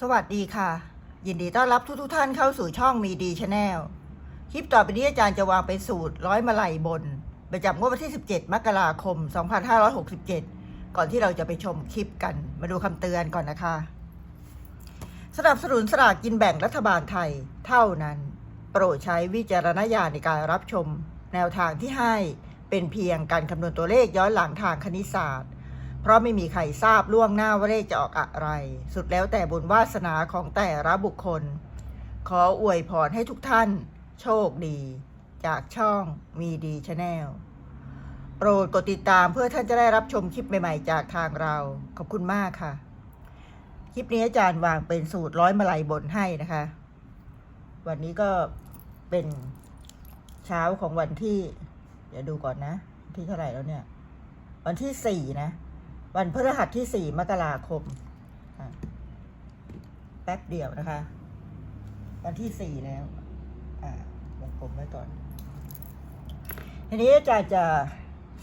สวัสดีค่ะ ยินดีต้อนรับทุกทุกท่านเข้าสู่ช่องมีดีชาแนลคลิปต่อไปนี้อาจารย์จะวางเป็นสูตรร้อยมาลัยบน ประจำงวดวันที่ 17 มกราคม 2567 ก่อนที่เราจะไปชมคลิปกัน มาดูคำเตือนก่อนนะคะ สนับสนุนสลากกินแบ่งรัฐบาลไทยเท่านั้น โปรดใช้วิจารณญาณในการรับชม แนวทางที่ให้เป็นเพียงการคำนวณตัวเลขย้อนหลังทางคณิตศาสตร์ เพราะไม่มีใครทราบล่วงหน้าว่าเลขจะออกอะไร สุดแล้วแต่บุญวาสนาของแต่ละบุคคล ขออวยพรให้ทุกท่าน โชคดี จากช่องมีดีชาแนลโปรดกดติดตามเพื่อท่านจะได้รับชมคลิปใหม่ๆ จากทางเรา ขอบคุณมากค่ะ คลิปนี้อาจารย์วางเป็นสูตรร้อยมาลัยบนให้นะคะ วันนี้ก็เป็นเช้าของวันที่ เดี๋ยวดูก่อนนะ ที่เท่าไหร่แล้วเนี่ย วันที่สี่นะ วันพฤหัสที่สี่มกราคม แป๊บเดียวนะคะ วันที่สี่แล้ว อ่าวงกลมไว้ก่อน ทีนี้อาจารย์จะ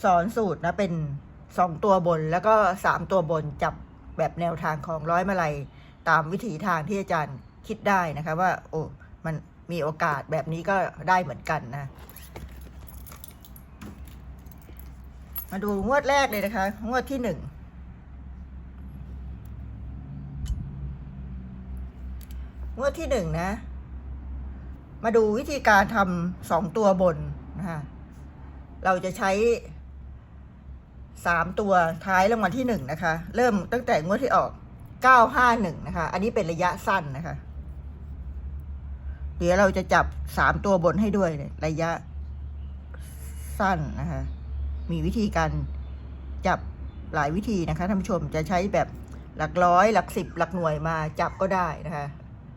สอนสูตรนะเป็นสองตัวบนแล้วก็สามตัวบนจับแบบแนวทางของร้อยมาลัยตามวิถีทางที่อาจารย์คิดได้นะคะว่า โอ้มันมีโอกาสแบบนี้ก็ได้เหมือนกันนะมาดูงวดแรกเลยนะคะ งวดที่หนึ่ง งวดที่หนึ่งนะ มาดูวิธีการทำสองตัวบนนะคะเราจะใช้สามตัวท้ายรางวัลที่หนึ่งนะคะ เริ่มตั้งแต่งวดที่ออกเก้าห้าหนึ่งนะคะ อันนี้เป็นระยะสั้นนะคะ เดี๋ยวเราจะจับสามตัวบนให้ด้วยระยะสั้นนะคะ มีวิธีการจับหลายวิธีนะคะท่านผู้ชมจะใช้แบบหลักร้อย หลักสิบหลักหน่วยมาจับก็ได้นะคะ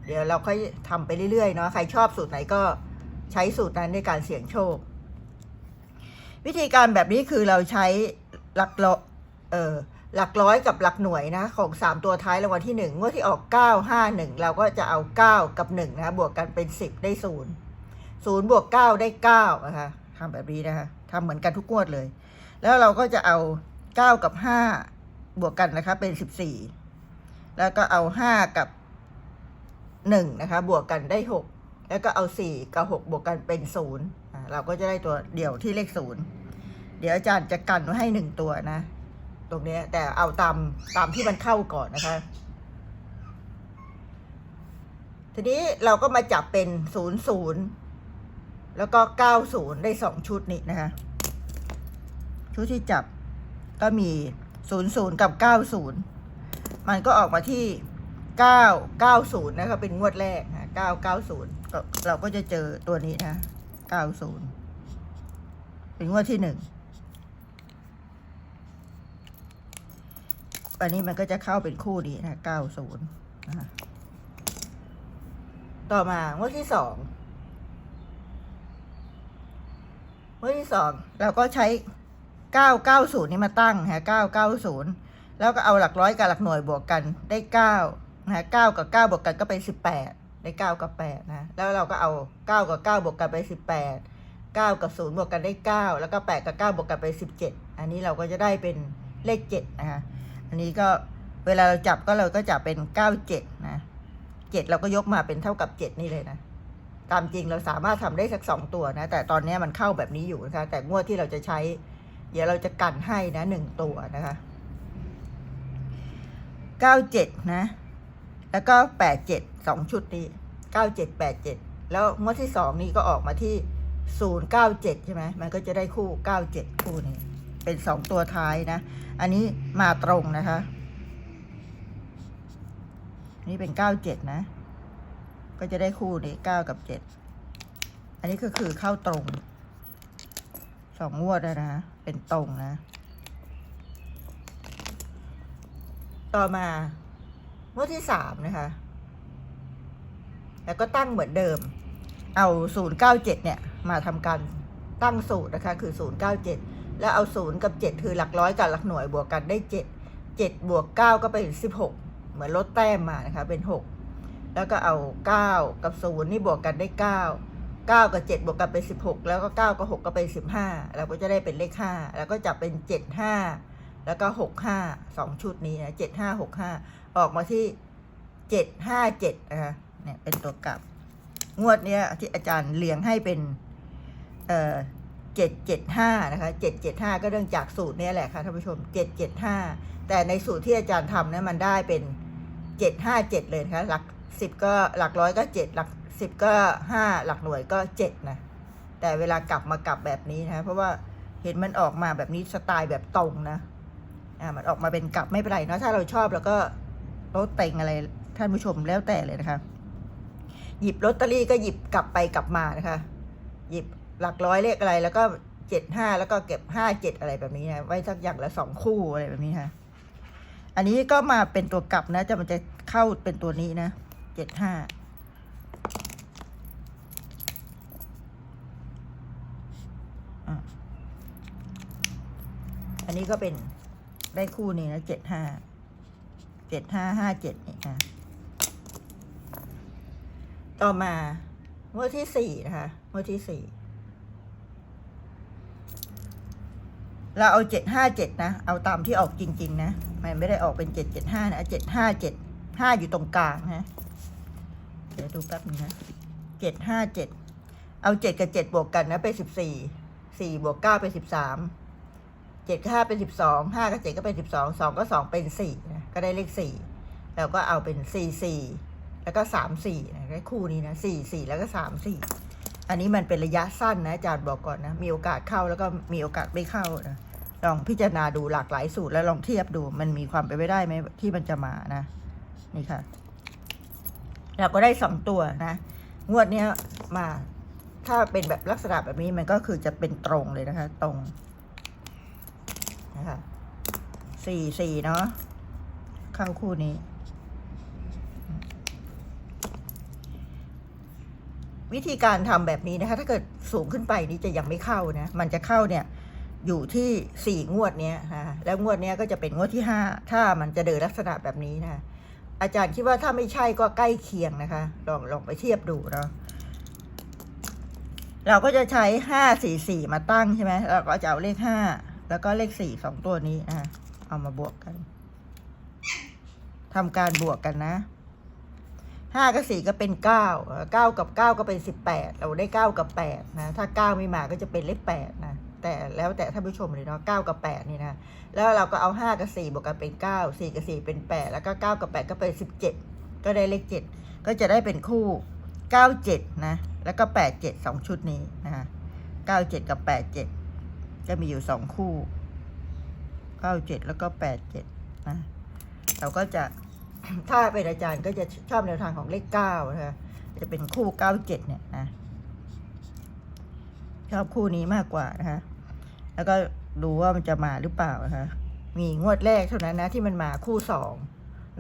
เดี๋ยวเราค่อยทำไปเรื่อยๆเนาะใครชอบสูตรไหนก็ใช้สูตรนั้นในการเสี่ยงโชค วิธีการแบบนี้คือเราใช้หลักร้อยเออหลักร้อยกับหลักหน่วยนะของสามตัวท้ายรางวัลที่หนึ่งงวดที่ออกเก้าห้าหนึ่งเราก็จะเอาเก้ากับหนึ่งนะคะบวกกันเป็นสิบได้ศูนย์ศูนย์บวกเก้าได้เก้านะคะทำแบบนี้นะคะทำเหมือนกันทุกงวดเลย แล้วเราก็จะเอาเก้ากับห้าบวกกันนะคะเป็นสิบสี่แล้วก็เอาห้ากับ หนึ่งนะคะบวกกันได้หกแล้วก็เอาสี่กับหกบวกกันเป็นศูนย์เราก็จะได้ตัวเดี่ยวที่เลขศูนย์เดี๋ยวอาจารย์จะกันไว้ให้หนึ่งตัวนะ ตรงนี้แต่เอาตามตามที่มันเข้าก่อนนะคะ ทีนี้เราก็มาจับเป็นศูนย์ศูนย์แล้วก็เก้าศูนย์ได้สองชุดนี้นะคะ ชุดที่จับก็มีศูนย์ศูนย์กับเก้าศูนย์มันก็ออกมาที่ เก้าเก้าศูนย์นะคะเป็นงวดแรกนะเก้าเก้าศูนย์เราก็จะเจอตัวนี้นะเก้าศูนย์เป็นงวดที่หนึ่งอันนี้มันก็จะเข้าเป็นคู่นี้นะเก้าศูนย์นะต่อมางวดที่สองงวดที่สองเราก็ใช้เก้าเก้าศูนย์นี้มาตั้งฮะเก้าเก้าศูนย์แล้วก็เอาหลักร้อยกับหลักหน่วยบวกกันได้เก้า นะเก้ากับเก้าบวกกันก็เป็นสิบแปดได้เก้ากับแปดนะ แล้วเราก็เอาเก้ากับเก้าบวกกันไปสิบแปดเก้ากับศูนย์บวกกันได้เก้าแล้วก็แปดกับเก้าบวกกันไปสิบเจ็ดอันนี้เราก็จะได้เป็นเลขเจ็ดนะคะอันนี้ก็เวลาเราจับก็เราก็จับเป็นเก้าเจ็ดนะเจ็ดเราก็ยกมาเป็นเท่ากับเจ็ดนี่เลยนะตามจริงเราสามารถทำได้สักสองตัวนะ แต่ตอนนี้มันเข้าแบบนี้อยู่นะคะ แต่งวดที่เราจะใช้ เดี๋ยวเราจะกันให้นะหนึ่งตัวนะคะเก้าเจ็ดนะ แล้วก็แปดเจ็ดสองชุดนี้เก้าเจ็ดแปดเจ็ดแล้วงวดที่สองนี้ก็ออกมาที่ศูนย์เก้าเจ็ดใช่ไหมมันก็จะได้คู่เก้าเจ็ดคู่นี้ เป็นสองตัวท้ายนะ อันนี้มาตรงนะคะ นี่เป็นเก้าเจ็ดนะ ก็จะได้คู่นี้เก้ากับเจ็ดอันนี้ก็คือเข้าตรงสองงวดแล้วนะ เป็นตรงนะ ต่อมา งวดที่สามนะคะ แล้วก็ตั้งเหมือนเดิม เอาศูนย์เก้าเจ็ดเนี่ย มาทำการตั้งสูตรนะคะ คือศูนย์เก้าเจ็ดแล้วเอาศูนย์กับเจ็ดคือหลักร้อยกับหลักหน่วยบวกกันได้เจ็ดเจ็ดบวกเก้าก็เป็นสิบหกเหมือนลดแต้มมานะคะ เป็นหกแล้วก็เอาเก้ากับศูนย์นี่บวกกันได้เก้าเก้ากับเจ็ดบวกกันเป็นสิบหกแล้วก็เก้ากับหกก็เป็นสิบห้าเราก็จะได้เป็นเลขห้าแล้วก็จับเป็นเจ็ดห้า แล้วก็หกห้าสองชุดนี้นะเจ็ดห้าหกห้าออกมาที่เจ็ดห้าเจ็ดนะคะเนี่ยเป็นตัวกลับ งวดเนี้ยที่อาจารย์เรียงให้เป็น เอ่อเจ็ดเจ็ดห้านะคะเจ็ดเจ็ดห้าก็เรื่องจากสูตรนี้แหละค่ะท่านผู้ชมเจ็ดเจ็ดห้าแต่ในสูตรที่อาจารย์ทำเนี่ยมันได้เป็นเจ็ดห้าเจ็ดเลยนะคะหลักสิบก็หลักร้อยก็เจ็ดหลักสิบก็ห้าหลักหน่วยก็เจ็ดนะแต่เวลากลับมากลับแบบนี้นะเพราะว่าเห็นมันออกมาแบบนี้สไตล์แบบตรงนะ อ่ามันออกมาเป็นกลับไม่เป็นไรเนาะถ้าเราชอบแล้วก็ลดเต็งอะไรท่านผู้ชมแล้วแต่เลยนะคะ หยิบลอตเตอรี่ก็หยิบกลับไปกลับมานะคะ หยิบหลักร้อยเลขอะไร แล้วก็เจ็ดห้าแล้วก็เก็บห้าเจ็ดอะไรแบบนี้นะไว้สักอย่างละสองคู่อะไรแบบนี้ค่ะ อันนี้ก็มาเป็นตัวกลับนะ จะมันจะเข้าเป็นตัวนี้นะเจ็ดห้าอันนี้ก็เป็น ได้คู่นี้นะเจ็ดห้าเจ็ดห้าห้าเจ็ดนี่ค่ะต่อมางวดที่สี่นะคะงวดที่สี่เราเอาเจ็ดห้าเจ็ดนะ เอาตามที่ออกจริง ๆ นะ มันไม่ได้ออกเป็นเจ็ดเจ็ดห้านะเจ็ดห้าเจ็ดห้าอยู่ตรงกลางนะ เดี๋ยวดูแป๊บนึงนะเจ็ดห้าเจ็ด เอาเจ็ดกับเจ็ดบวกกันนะเป็นสิบสี่ สี่บวกเก้าเป็นสิบสาม เจ็ดกับห้าเป็นสิบสองห้ากับเจ็ดก็เป็นสิบสองสองก็สองเป็นสี่นะก็ได้เลขสี่แล้วก็เอาเป็นสี่สี่แล้วก็สามสี่นะได้คู่นี้นะสี่สี่แล้วก็สามสี่อันนี้มันเป็นระยะสั้นนะอาจารย์บอกก่อนนะ มีโอกาสเข้าแล้วก็มีโอกาสไม่เข้านะลองพิจารณาดูหลากหลายสูตรแล้วลองเทียบดู มันมีความเป็นไปได้ไหมที่มันจะมานะ นี่ค่ะ เราก็ได้สองตัวนะ งวดเนี้ยมาถ้าเป็นแบบลักษณะแบบนี้มันก็คือจะเป็นตรงเลยนะคะ ตรง คะสี่สี่เนาะ เข้าคู่นี้ วิธีการทำแบบนี้นะคะ ถ้าเกิดสูงขึ้นไปนี่จะยังไม่เข้านะ มันจะเข้าเนี่ยอยู่ที่สี่งวดเนี้ยนะคะแล้วงวดเนี้ยก็จะเป็นงวดที่ห้าถ้ามันจะเดินลักษณะแบบนี้นะคะอาจารย์คิดว่าถ้าไม่ใช่ก็ใกล้เคียงนะคะ ลองลองไปเทียบดูเนาะเราก็จะใช้ห้าสี่สี่มาตั้งใช่ไหมเราก็จะเอาเลขห้า แล้วก็เลขสี่สองตัวนี้นะคะเอามาบวกกันทำการบวกกันนะห้ากับสี่ก็เป็นเก้าเก้ากับเก้าก็เป็นสิบแปดเราได้เก้ากับแปดนะถ้าเก้าไม่มาก็จะเป็นเลขแปดนะแต่แล้วแต่ท่านผู้ชมเลยเนาะเก้ากับแปดนี่นะแล้วเราก็เอาห้ากับสี่บวกกันเป็นเก้าสี่กับสี่เป็นแปดแล้วก็เก้ากับแปดก็เป็นสิบเจ็ดก็ได้เลขเจ็ดก็จะได้เป็นคู่เก้าเจ็ดนะแล้วก็แปดเจ็ดสองชุดนี้นะเก้าเจ็ดกับแปดเจ็ด จะมีอยู่สองคู่เก้าเจ็ดแล้วก็แปดเจ็ดนะเราก็จะถ้าเป็นอาจารย์ก็จะชอบแนวทางของเลขเก้านะคะจะเป็นคู่เก้าเจ็ดเนี่ยนะชอบคู่นี้มากกว่านะคะแล้วก็ดูว่ามันจะมาหรือเปล่านะคะมีงวดแรกเท่านั้นนะที่มันมาคู่สอง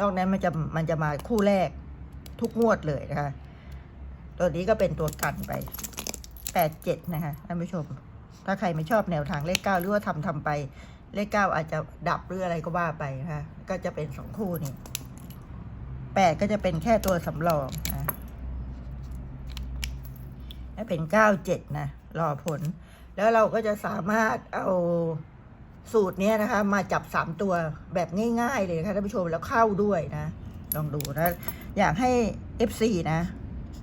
นอกนั้นมันจะมันจะมาคู่แรกทุกงวดเลยนะคะ ตัวนี้ก็เป็นตัวกันไปแปดเจ็ดนะคะท่านผู้ชม ถ้าใครไม่ชอบแนวทางเลขเก้าหรือว่าทำทำไปเลขเก้าอาจจะดับหรืออะไรก็ว่าไปนะคะก็จะเป็นสองคู่นี่แปดก็จะเป็นแค่ตัวสำรองนะและเป็นเก้าเจ็ดนะรอผล แล้วเราก็จะสามารถเอาสูตรนี้นะคะ มาจับสามตัวแบบง่าย ๆ เลยนะคะท่านผู้ชมแล้วเข้าด้วยนะ ลองดูนะอยากให้ FC นะ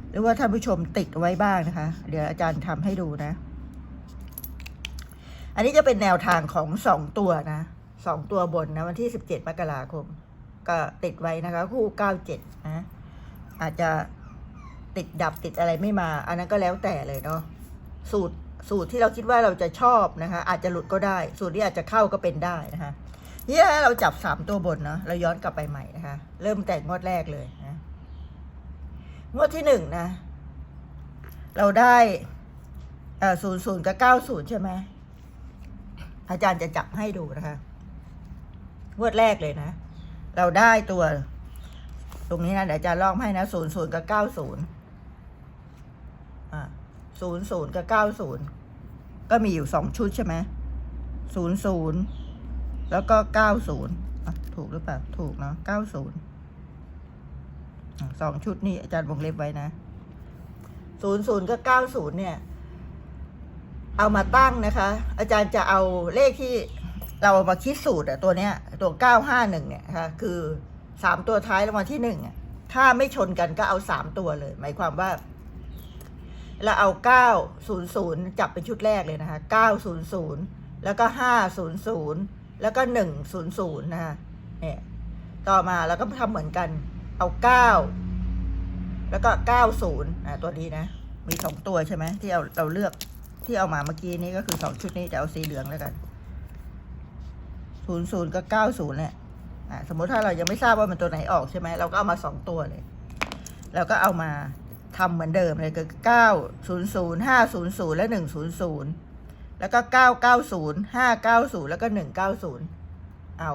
หรือว่าท่านผู้ชมติดไว้บ้างนะคะ เดี๋ยวอาจารย์ทำให้ดูนะ อันนี้จะเป็นแนวทางของสองตัวนะสองตัวบนนะวันที่สิบเจ็ดมกราคม ก็ติดไว้นะคะ คู่เก้าเจ็ดนะอาจจะติดดับติดอะไรไม่มา อันนั้นก็แล้วแต่เลยเนาะสูตรสูตรที่เราคิดว่าเราจะชอบนะคะ อาจจะหลุดก็ได้ สูตรที่อาจจะเข้าก็เป็นได้นะคะนี่นะเราจับสามตัวบนเนาะเราย้อนกลับไปใหม่นะคะ เริ่มแต่งวดแรกเลยนะงวดที่หนึ่งนะ เราได้ศูนย์ศูนย์กับเก้าศูนย์ใช่ไหม อาจารย์จะจับให้ดูนะคะงวดแรกเลยนะ เราได้ตัว ตรงนี้นะเดี๋ยวอาจารย์ลอกให้นะศูนย์ศูนย์กับเก้าศูนย์อ่าศูนย์ศูนย์กับเก้าศูนย์ก็มีอยู่สองชุดใช่ไหมศูนย์ศูนย์แล้วก็เก้าศูนย์ถูกหรือเปล่า ถูกเนาะเก้าศูนย์สองชุดนี้อาจารย์วงเล็บไว้นะศูนย์ศูนย์กับเก้าศูนย์เนี่ย เอามาตั้งนะคะ อาจารย์จะเอาเลขที่เราเอามาคิดสูตรอะตัวเนี้ย ตัวเก้าห้าหนึ่งเนี่ยนะคะคือสามตัวท้ายรางวัลที่หนึ่งถ้าไม่ชนกันก็เอาสามตัวเลย หมายความว่าเราเอาเก้าศูนย์ศูนย์จับเป็นชุดแรกเลยนะคะเก้าศูนย์ศูนย์แล้วก็ห้าศูนย์ศูนย์แล้วก็หนึ่งศูนย์ศูนย์นะคะเนี่ยต่อมาเราก็ทำเหมือนกัน เอาเก้าแล้วก็เก้าศูนย์อ่าตัวนี้นะ มีสองตัวใช่ไหมที่เอาเราเลือก ที่เอามาเมื่อกี้นี้ก็คือสองชุดนี้แต่เอาสีเหลืองแล้วกันศูนย์ศูนย์กับเก้าศูนย์เนี่ยอ่าสมมติถ้าเรายังไม่ทราบว่ามันตัวไหนออกใช่ไหมเราก็เอามาสองตัวเลยเราก็เอามาทำเหมือนเดิมเลยคือเก้าศูนย์ศูนย์ห้าศูนย์ศูนย์และหนึ่งศูนย์ศูนย์แล้วก็เก้าเก้าศูนย์ห้าเก้าศูนย์แล้วก็หนึ่งเก้าศูนย์เอา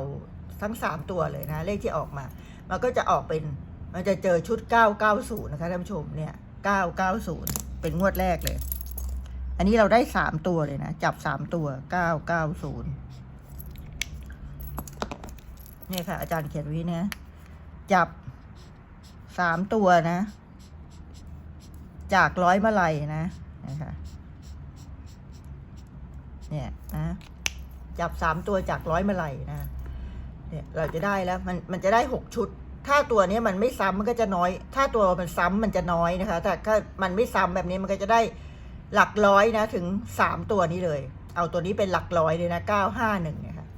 ทั้งสามตัวเลยนะ เลขที่ออกมา มันก็จะออกเป็นมันจะเจอชุด990นย์นะคะท่านผู้ชมเนี่ย990เป็นงวดแรกเลย อันนี้เราได้3ตัวเลยนะ จับ3ตัว990เนี่ยค่ะ อาจารย์เขียนไว้เนี่ยจับ3ตัวนะ จากร้อยมาลัยนะนะคะเนี่ยนะจับ3ตัวจากร้อยมาลัยนะเนี่ยเราจะได้แล้ว มันมันจะได้หกชุด ถ้าตัวนี้มันไม่ซ้ำมันก็จะน้อย ถ้าตัวมันซ้ำมันจะน้อยนะคะ แต่ถ้ามันไม่ซ้ำแบบนี้มันก็จะได้ หลักร้อยนะ ถึงสามตัวนี้เลย เอาตัวนี้เป็นหลักร้อยเลยนะเก้าห้าหนึ่งเนี่ยค่ะ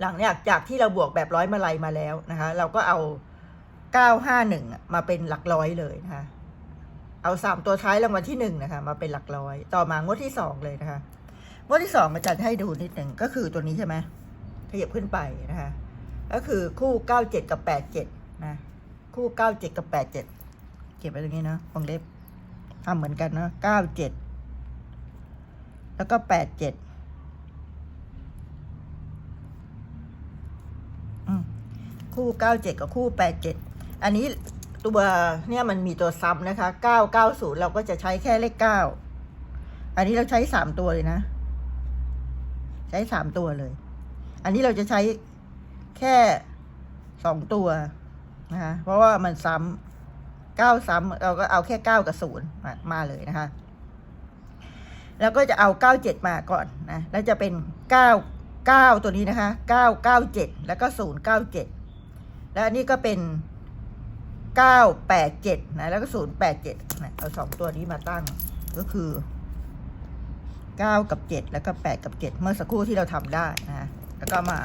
หลังจากจากที่เราบวกแบบร้อยมาลัยมาแล้วนะคะ เราก็เอาเก้าห้าหนึ่งมาเป็นหลักร้อยเลยนะคะเอาสามตัวท้ายรางวัลที่หนึ่งนะคะ มาเป็นหลักร้อย ต่อมางวดที่สองเลยนะคะงวดที่สองอาจารย์ให้ดูนิดหนึ่งก็คือตัวนี้ใช่ไหมขยับขึ้นไปนะคะ ก็คือคู่เก้าเจ็ดกับแปดเจ็ดนะ คู่เก้าเจ็ดกับแปดเจ็ดเก็บไว้ตรงนี้นะวงเล็บ ทำเหมือนกันนะเก้าเจ็ดแล้วก็แปดเจ็ดคู่เก้าเจ็ดกับคู่แปดเจ็ดอันนี้ตัวเนี่ยมันมีตัวซ้ำนะคะเก้าเก้าศูนย์เราก็จะใช้แค่เลขเก้าอันนี้เราใช้สามตัวเลยนะ ใช้สามตัวเลย อันนี้เราจะใช้แค่สองตัวนะคะเพราะว่ามันซ้ำ เก้าซ้ำเราก็เอาแค่เก้ากับศูนย์มาเลยนะคะ แล้วก็จะเอาเก้าเจ็ดมาก่อนนะแล้วจะเป็นเก้าเก้าตัวนี้นะคะเก้าเก้าเจ็ดแล้วก็ศูนย์เก้าเจ็ดแล้วอันนี้ก็เป็นเก้าแปดเจ็ดนะแล้วก็ศูนย์แปดเจ็ดนะเอาสองตัวนี้มาตั้งก็คือเก้ากับเจ็ดแล้วก็แปดกับเจ็ดเมื่อสักครู่ที่เราทำได้นะแล้วก็มา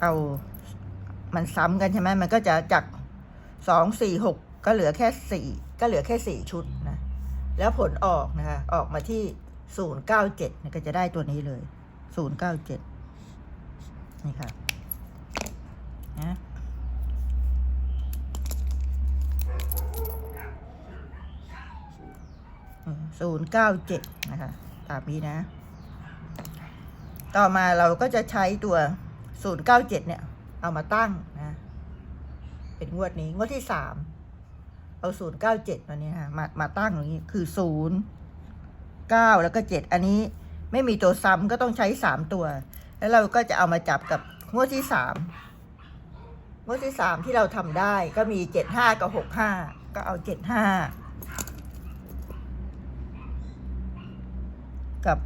เอามันซ้ำกันใช่ไหมมันก็จะจากสองสี่หก ก็เหลือแค่สี่ก็เหลือแค่สี่ชุดนะ แล้วผลออกนะคะ ออกมาที่ศูนย์เก้าเจ็ดก็จะได้ตัวนี้เลยศูนย์เก้าเจ็ดนี่ค่ะนะศูนย์เก้าเจ็ดนะคะ ตามนี้นะ ต่อมาเราก็จะใช้ตัว097เนี่ย เอามาตั้งนะ เป็นงวดนี้ งวดที่สาม เอา097มาเนี่ยนะมามาตั้งอย่างนี้คือ0 9แล้วก็7อันนี้ไม่มีตัวซ้ำก็ต้องใช้3ตัว แล้วเราก็จะเอามาจับกับงวดที่สามงวดที่สามที่เราทำได้ก็มี75กับ65ก็เอา75กับ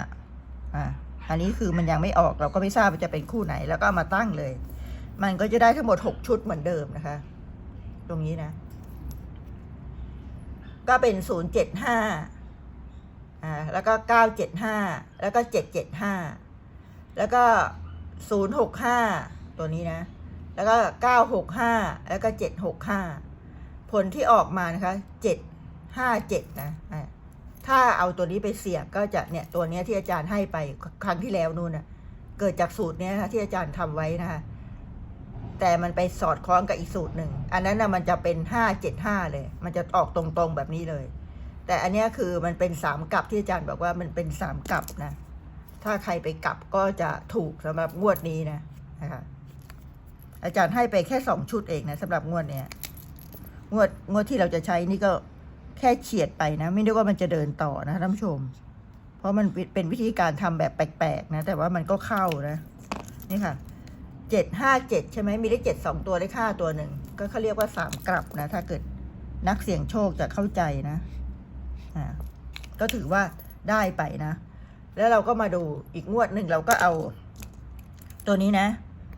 65อ่าอันนี้คือมันยังไม่ออกเราก็ไม่ทราบว่าจะเป็นคู่ไหนแล้วก็ามาตั้งเลย มันก็จะได้ทั้งหมดหกชุดเหมือนเดิมนะคะ ตรงนี้นะ ก็เป็นศูนย์เจ็ดห้าอ่าแล้วก็เก้าเจ็ดห้าแล้วก็เจ็ดเจ็ดห้าแล้วก็ศูนย์หกห้าตัวนี้นะ แล้วก็เก้าหกห้าแล้วก็เจ็ดหกห้าผลที่ออกมานะคะเจ็ดห้าเจ็ดนะอ่าถ้าเอาตัวนี้ไปเสียบก็จะเนี่ยตัวนี้ที่อาจารย์ให้ไปครั้งที่แล้วนู่นน่ะเกิดจากสูตรเนี้ยนะคะที่อาจารย์ทำไว้นะคะ แต่มันไปสอดคล้องกับอีกสูตรหนึ่ง อันนั้นนะมันจะเป็นห้าเจ็ดห้าเลย มันจะออกตรงๆแบบนี้เลย แต่อันนี้คือมันเป็นสามกลับที่อาจารย์บอกว่ามันเป็นสามกลับนะ ถ้าใครไปกลับก็จะถูกสำหรับงวดนี้นะนะคะอาจารย์ให้ไปแค่สองชุดเองนะสำหรับงวดเนี้ยงวดงวดที่เราจะใช้นี่ก็แค่เฉียดไปนะ ไม่ได้ว่ามันจะเดินต่อนะท่านผู้ชม เพราะมันเป็นวิธีการทำแบบแปลกๆนะ แต่ว่ามันก็เข้านะ นี่ค่ะ เจ็ดห้าเจ็ดใช่ไหมมีได้เจ็ดสองตัวได้ค่าตัวหนึ่งก็เขาเรียกว่าสามกลับนะ ถ้าเกิดนักเสี่ยงโชคจะเข้าใจนะอ่าก็ถือว่าได้ไปนะ แล้วเราก็มาดูอีกงวดหนึ่งเราก็เอา ตัวนี้นะ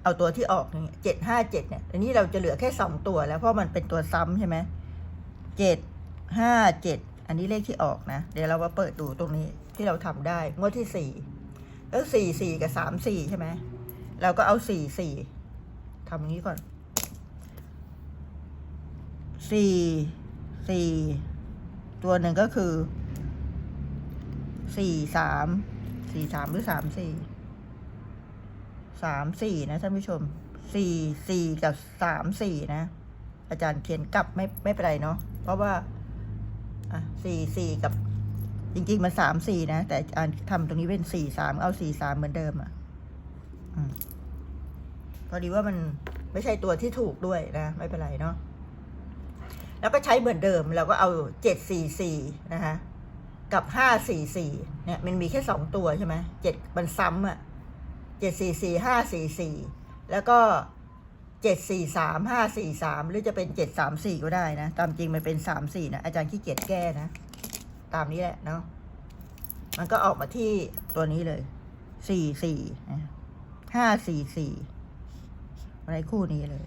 เอาตัวที่ออกเนี่ยเจ็ดห้าเจ็ดเนี่ยอันนี้เราจะเหลือแค่สองตัวแล้วเพราะมันเป็นตัวซ้ำใช่ไหมเจ็ดห้าเจ็ดอันนี้เลขที่ออกนะ เดี๋ยวเรามาเปิดดูตรงนี้ที่เราทำได้ งวดที่สี่แล้วสี่สี่กับสามสี่ใช่ไหม เราก็เอาสี่สี่ทำอย่างนี้ก่อนสี่สี่ตัวหนึ่งก็คือสี่สามสี่สามหรือสามสี่สามสี่นะท่านผู้ชมสี่สี่กับสามสี่นะ อาจารย์เขียนกลับไม่ไม่เป็นไรเนาะเพราะว่าอะสี่สี่กับจริง ๆ มันสามสี่นะ แต่อาจารย์ทำตรงนี้เป็นสี่สามเอาสี่สามเหมือนเดิมอะ พอดีว่ามันไม่ใช่ตัวที่ถูกด้วยนะ ไม่เป็นไรเนาะแล้วก็ใช้เหมือนเดิมเราก็เอาเจ็ดสี่สี่นะคะกับห้าสี่สี่เนี่ย มันมีแค่สองตัวใช่ไหมเจ็ดมันซ้ำอะเจ็ดสี่สี่ห้าสี่สี่แล้วก็เจ็ดสี่สามห้าสี่สามหรือจะเป็นเจ็ดสามสี่ก็ได้นะ ตามจริงมันเป็นสามสี่นะ อาจารย์ขี้เกียจแก้นะ ตามนี้แหละเนาะมันก็ออกมาที่ตัวนี้เลยสี่สี่ ห้าสี่สี่อะไรคู่นี้เลย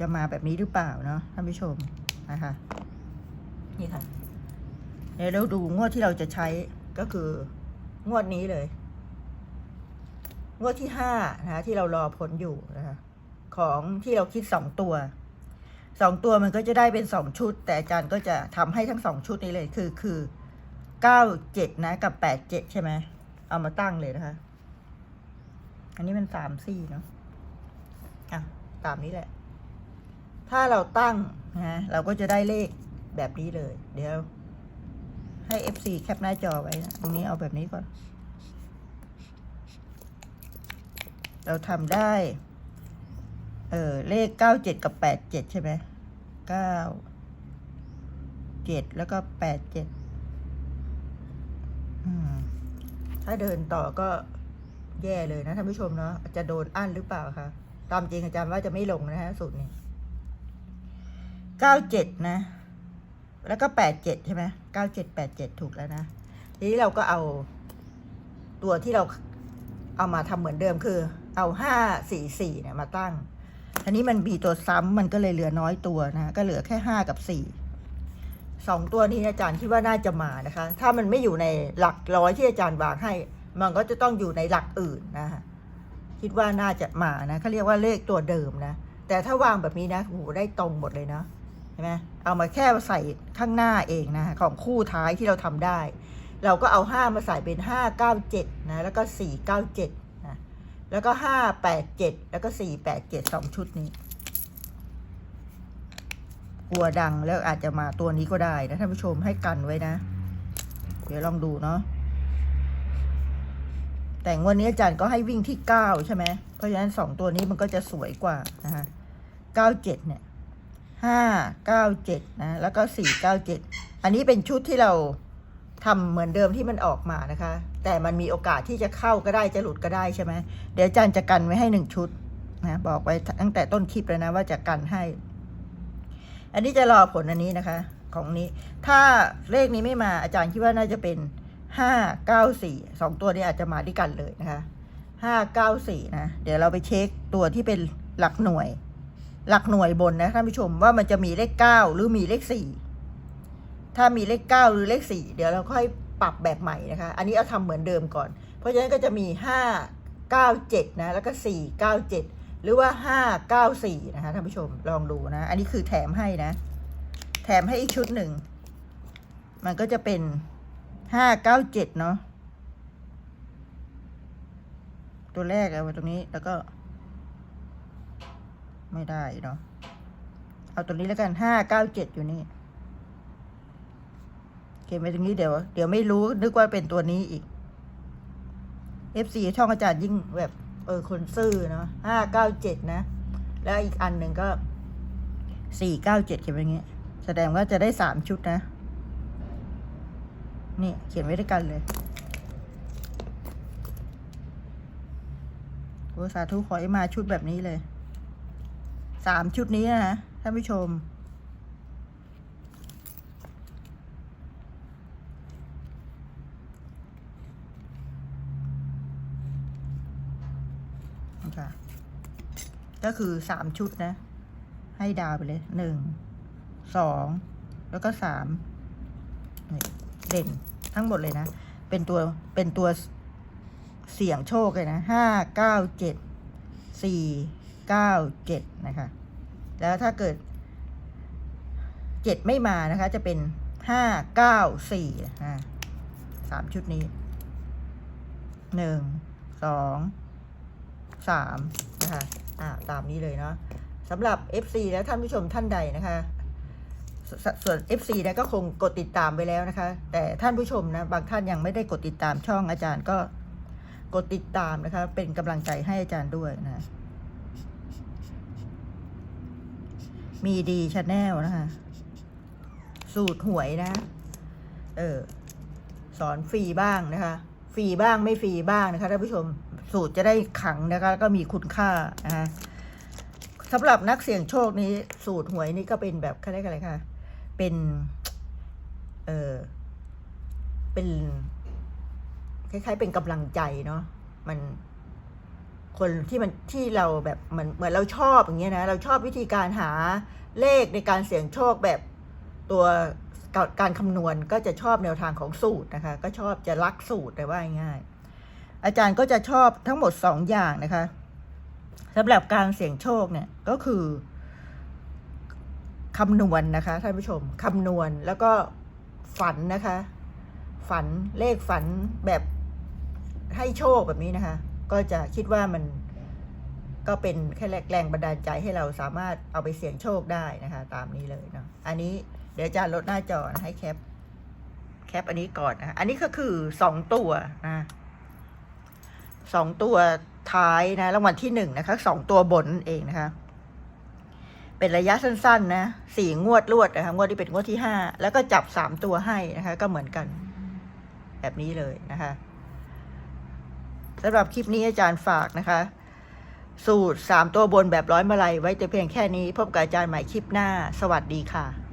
จะมาแบบนี้หรือเปล่าเนาะท่านผู้ชมนะคะนี่ค่ะเดี๋ยวเราดูงวดที่เราจะใช้ก็คืองวดนี้เลย งวดที่ห้านะคะที่เรารอผลอยู่นะคะของที่เราคิดสองตัวสองตัวมันก็จะได้เป็นสองชุด แต่อาจารย์ก็จะทำให้ทั้งสองชุดนี้เลยคือคือ เก้าเจ็ดนะกับแปดเจ็ดใช่ไหมเอามาตั้งเลยนะคะ อันนี้มันสามสี่เนาะอะตามนี้แหละ ถ้าเราตั้งนะเราก็จะได้เลขแบบนี้เลย เดี๋ยว ให้ FC แคปหน้าจอไว้นะตรงนี้เอาแบบนี้ก่อน เราทำได้ เออเลขเก้าเจ็ดกับแปดเจ็ดใช่ไหมเก้าเจ็ดแล้วก็แปดเจ็ด ถ้าเดินต่อก็แย่เลยนะท่านผู้ชมเนาะจะโดนอั้นหรือเปล่าคะตามจริงอาจารย์ว่าจะไม่ลงนะฮะสูตรนี้เก้าเจ็ดนะ แล้วก็แปดเจ็ดใช่ไหมเก้าเจ็ดแปดเจ็ดถูกแล้วนะ ทีนี้เราก็เอาตัวที่เราเอามาทำเหมือนเดิมคือ เอาห้าสี่สี่เนี่ยมาตั้งทีนี้มันมีตัวซ้ำมันก็เลยเหลือน้อยตัวนะ ก็เหลือแค่ห้ากับสี่ สองตัวนี้อาจารย์คิดว่าน่าจะมานะคะ ถ้ามันไม่อยู่ในหลักร้อยที่อาจารย์วางให้ มันก็จะต้องอยู่ในหลักอื่นนะคะคิดว่าน่าจะมานะเขาเรียกว่าเลขตัวเดิมนะ แต่ถ้าวางแบบนี้นะโอ้โหได้ตรงหมดเลยนะใช่ไหมเอามาแค่ใส่ข้างหน้าเองนะของคู่ท้ายที่เราทำได้ เราก็เอาห้ามาใส่เป็นห้าเก้าเจ็ดนะแล้วก็สี่เก้าเจ็ดนะแล้วก็ห้าแปดเจ็ดแล้วก็สี่แปดเจ็ดสองชุดนี้ กลัวดังแล้วอาจจะมาตัวนี้ก็ได้นะท่านผู้ชมให้กันไว้นะ เดี๋ยวลองดูเนาะแต่งวันนี้อาจารย์ก็ให้วิ่งที่เก้าใช่ไหมเพราะฉะนั้นสองตัวนี้มันก็จะสวยกว่านะคะเก้าเจ็ดเนี่ยห้าเก้าเจ็ดนะแล้วก็สี่เก้าเจ็ดอันนี้เป็นชุดที่เราทำเหมือนเดิมที่มันออกมานะคะ แต่มันมีโอกาสที่จะเข้าก็ได้จะหลุดก็ได้ใช่ไหมเดี๋ยวอาจารย์จะกันไว้ให้หนึ่งชุดนะบอกไว้ตั้งแต่ต้นคลิปเลยนะว่าจะกันให้ อันนี้จะรอผลอันนี้นะคะ ของนี้ ถ้าเลขนี้ไม่มาอาจารย์คิดว่าน่าจะเป็นห้าเก้าสี่สองตัวนี้อาจจะมาด้วยกันเลยนะคะห้าเก้าสี่นะ เดี๋ยวเราไปเช็คตัวที่เป็นหลักหน่วย หลักหน่วยบนนะท่านผู้ชมว่ามันจะมีเลขเก้าหรือมีเลขสี่ถ้ามีเลขเก้าหรือเลขสี่เดี๋ยวเราค่อยปรับแบบใหม่นะคะ อันนี้เอาทำเหมือนเดิมก่อน เพราะฉะนั้นก็จะมีห้าเก้าเจ็ดนะ แล้วก็สี่เก้าเจ็ด หรือว่าห้าเก้าสี่นะคะท่านผู้ชมลองดูนะ อันนี้คือแถมให้นะ แถมให้อีกชุดหนึ่ง มันก็จะเป็นห้าเก้าเจ็ดเนาะตัวแรกเอาไว้ตรงนี้แล้วก็ ไม่ได้เนาะเอาตัวนี้แล้วกันห้าเก้าเจ็ดอยู่นี่เขียนไปตรงนี้เดี๋ยว เดี๋ยวไม่รู้นึกว่าเป็นตัวนี้อีก FC ช่องอาจารย์ยิ่งแบบ เออ คนซื่อเนาะห้าเก้าเจ็ดนะ แล้วอีกอันหนึ่งก็สี่เก้าเจ็ดเขียนไปอย่างงี้ย แสดงว่าจะได้สามชุดนะ นี่ เขียนไว้ด้วยกันเลยโอ้สาธุขอให้มาชุดแบบนี้เลย สามชุดนี้นะฮะท่านผู้ชม อ นะคะ ก็คือสามชุดนะ ให้ดาวไปเลยหนึ่งสองแล้วก็สามเด่นทั้งหมดเลยนะ เป็นตัวเป็นตัวเสี่ยงโชคเลยนะห้าเก้าเจ็ดสี่เก้าเจ็ดนะคะ แล้วถ้าเกิดเจ็ดไม่มานะคะ จะเป็นห้าเก้าสี่สามชุดนี้หนึ่งสองสามนะคะ อ่าตามนี้เลยเนาะสำหรับ FC และท่านผู้ชมท่านใดนะคะสส่วน FC นะก็คงกดติดตามไปแล้วนะคะ แต่ท่านผู้ชมนะบางท่านยังไม่ได้กดติดตามช่องอาจารย์ก็กดติดตามนะคะ เป็นกำลังใจให้อาจารย์ด้วยนะมีดีชาแนลนะคะ สูตรหวยนะ เออ สอนฟรีบ้างนะคะ ฟรีบ้างไม่ฟรีบ้างนะคะท่านผู้ชม สูตรจะได้ขังนะคะแล้วก็มีคุณค่านะคะสำหรับนักเสี่ยงโชคนี้ สูตรหวยนี่ก็เป็นแบบเขาเรียกอะไรคะเป็น เออเป็น คล้าย ๆ เป็นกำลังใจเนาะมันคนที่มันที่เราแบบเหมือนเหมือนเราชอบอย่างเงี้ยนะเราชอบวิธีการหาเลขในการเสี่ยงโชคแบบตัวการคำนวณก็จะชอบแนวทางของสูตรนะคะ ก็ชอบจะรักสูตรแต่ว่าง่าย อาจารย์ก็จะชอบทั้งหมดสองอย่างนะคะสำหรับการเสี่ยงโชคเนี่ยก็คือคำนวณนะคะท่านผู้ชมคำนวณแล้วก็ฝันนะคะ ฝันเลขฝันแบบให้โชคแบบนี้นะคะ ก็จะคิดว่ามันก็เป็นแค่แรงบันดาลใจให้เราสามารถเอาไปเสี่ยงโชคได้นะคะ ตามนี้เลยเนาะอันนี้เดี๋ยวอาจารย์ลดหน้าจอให้แคปแคปอันนี้ก่อนนะอันนี้ก็คือสองตัวนะ สองตัวท้ายนะรางวัลที่หนึ่งนะคะสองตัวบนนั่นเองนะคะ เป็นระยะสั้น ๆ นะสี่งวดรวดนะคะงวดที่เป็นงวดที่ห้าแล้วก็จับสามตัวให้นะคะ ก็เหมือนกัน แบบนี้เลยนะคะสำหรับคลิปนี้อาจารย์ฝากนะคะ สูตรสามตัวบนแบบร้อยมาลัยไว้แต่เพียงแค่นี้ พบกับอาจารย์ใหม่คลิปหน้า สวัสดีค่ะ